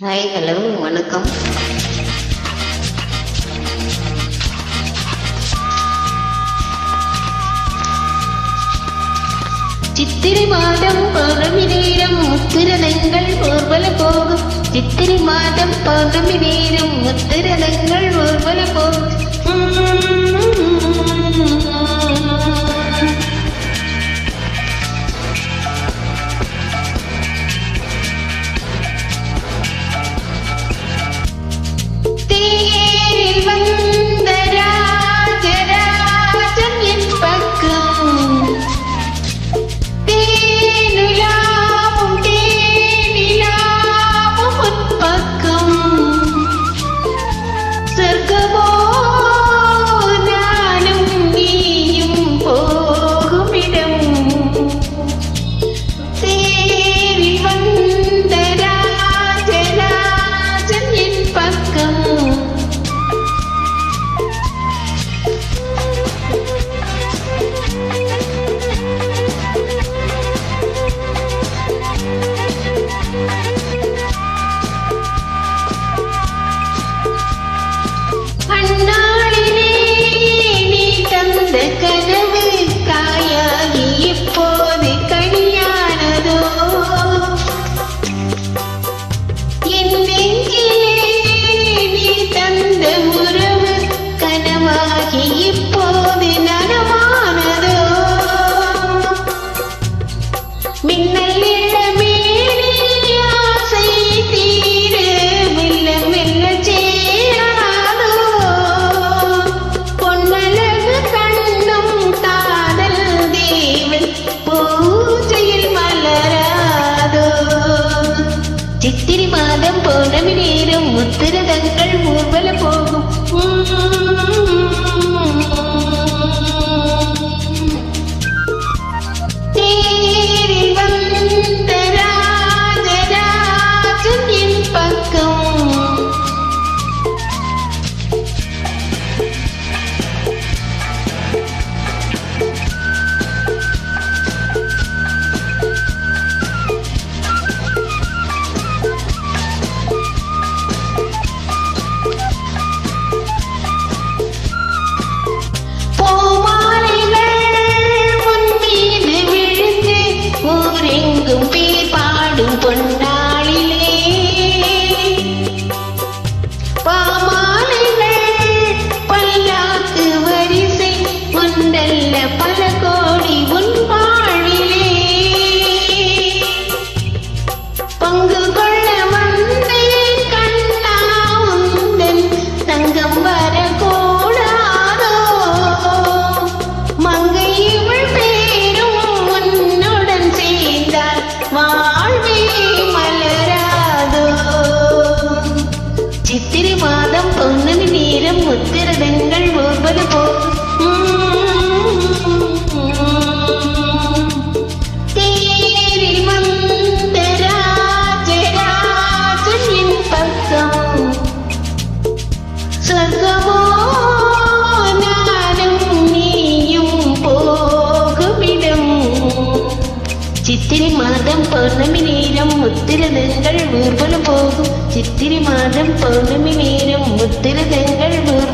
Hi hello வணக்கம். சித்திரை மாதம் பௌர்ணமி நேரம் உத்திரங்கள் போர்வல போகும். சித்திரை மாதம் பௌர்ணமி நேரம் உத்திரங்கள் no. ചിത്തിരി മാതം പൗർണമി നേരം മുത്തിരി തെങ്കൾ വീർവലം പോകും. ചിത്തിരി മാതം പൗർണമി നേരം മുത്തിരി തെങ്കൾ വീർവലം